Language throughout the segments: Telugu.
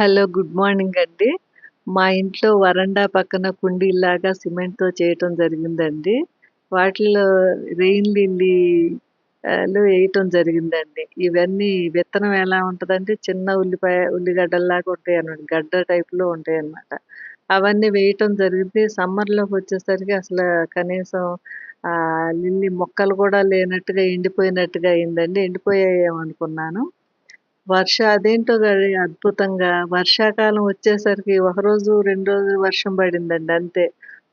హలో గుడ్ మార్నింగ్ అండి. మా ఇంట్లో వరండా పక్కన కుండీలాగా సిమెంట్తో చేయటం జరిగిందండి. వాటిలో రెయిన్ లిల్లీలు వేయటం జరిగిందండి. ఇవన్నీ విత్తనం ఎలా ఉంటుందంటే చిన్న ఉల్లిపాయ ఉల్లిగడ్డల్లాగా ఉంటాయి అన్నమాట గడ్డ టైప్లో ఉంటాయి అన్నమాట అవన్నీ వేయటం జరిగింది. సమ్మర్లోకి వచ్చేసరికి అసలు కనీసం లిల్లీ మొక్కలు కూడా లేనట్టుగా ఎండిపోయినట్టుగా అయిందండి. ఎండిపోయాయేమనుకున్నాను వర్ష అదేంటో గాని అద్భుతంగా. వర్షాకాలం వచ్చేసరికి ఒకరోజు రెండు రోజులు వర్షం పడిందండి అంతే.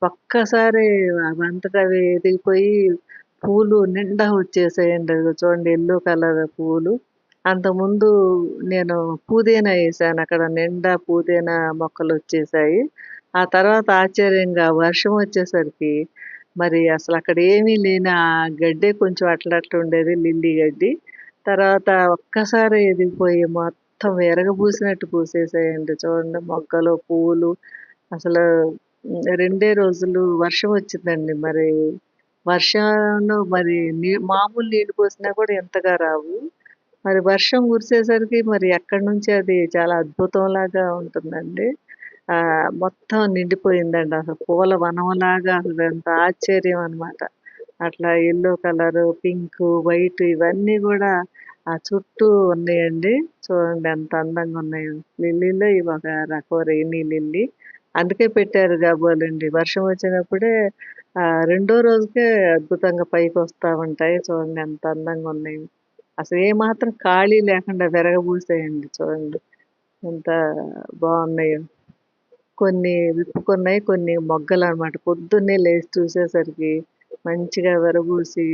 ఒక్కసారి అవంతటా అవి ఎదిగిపోయి పూలు నిండా వచ్చేసాయండి. చూడండి ఎల్లో కలర్ పూలు. అంతకుముందు నేను పుదీనా వేసాను అక్కడ నిండా పుదీనా మొక్కలు వచ్చేసాయి. ఆ తర్వాత ఆశ్చర్యంగా వర్షం వచ్చేసరికి మరి అసలు అక్కడ ఏమీ లేని ఆ గడ్డే కొంచెం అట్లా అట్లా ఉండేది లిల్లీ గడ్డి. తర్వాత ఒక్కసారి ఎదిగిపోయి మొత్తం ఎరగబూసినట్టు పూసేసాయండి. చూడండి మొగ్గలు పువ్వులు అసలు రెండే రోజులు వర్షం వచ్చిందండి మరి. వర్షంలో మరి నీ మామూలు నీళ్ళు పోసినా కూడా ఎంతగా రావు. మరి వర్షం కురిసేసరికి మరి ఎక్కడి నుంచి అది చాలా అద్భుతంలాగా ఉంటుందండి. మొత్తం నిండిపోయిందండి. అసలు పూల వనంలాగా అసలు ఎంత ఆశ్చర్యం అనమాట అట్లా ఎల్లో కలరు పింక్ వైట్ ఇవన్నీ కూడా ఆ చుట్టూ ఉన్నాయండి. చూడండి ఎంత అందంగా ఉన్నాయో. లిల్లీలో ఇవి ఒక రకం రైనీ లిల్లీ. అందుకే పెట్టారు కాబోలండి వర్షం వచ్చినప్పుడే ఆ రెండో రోజుకే అద్భుతంగా పైకి వస్తూ ఉంటాయి. చూడండి ఎంత అందంగా ఉన్నాయి. అసలు ఏమాత్రం ఖాళీ లేకుండా విరగబూసాయండి. చూడండి ఎంత బాగున్నాయో. కొన్ని విప్పుకున్నాయి కొన్ని మొగ్గలు అనమాట పొద్దున్నే లేచి చూసేసరికి మంచిగా విరబూసి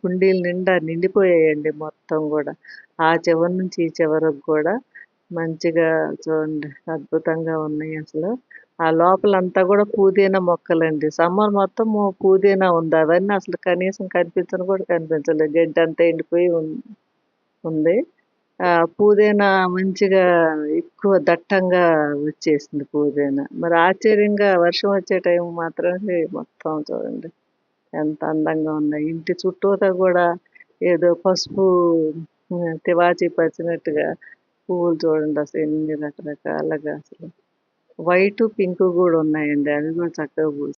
కుండీల నిండా నిండిపోయాయండి మొత్తం కూడా. ఆ చివరి నుంచి ఈ చివరకు కూడా మంచిగా చూడండి అద్భుతంగా ఉన్నాయి అసలు. ఆ లోపలంతా కూడా పుదీనా మొక్కలండి. సమ్మర్ మొత్తం పుదీనా ఉంది. అవన్నీ అసలు కనీసం కనిపించను కూడా కనిపించలేదు. గడ్డి అంతా ఎండిపోయి ఉంది. ఆ పుదీనా మంచిగా ఎక్కువ దట్టంగా వచ్చేసింది పుదీనా. మరి ఆశ్చర్యంగా వర్షం వచ్చే టైం మాత్రమే మొత్తం చూడండి. ఎంత అందంగా ఉన్నాయి. ఇంటి చుట్టూతా కూడా ఏదో పసుపు తివాచీ పరిచినట్టుగా పువ్వులు చూడండి అసలు ఎన్ని రకరకాలుగా అసలు. వైట్ పింక్ కూడా ఉన్నాయండి. అవి కూడా చక్కగా పూసాయి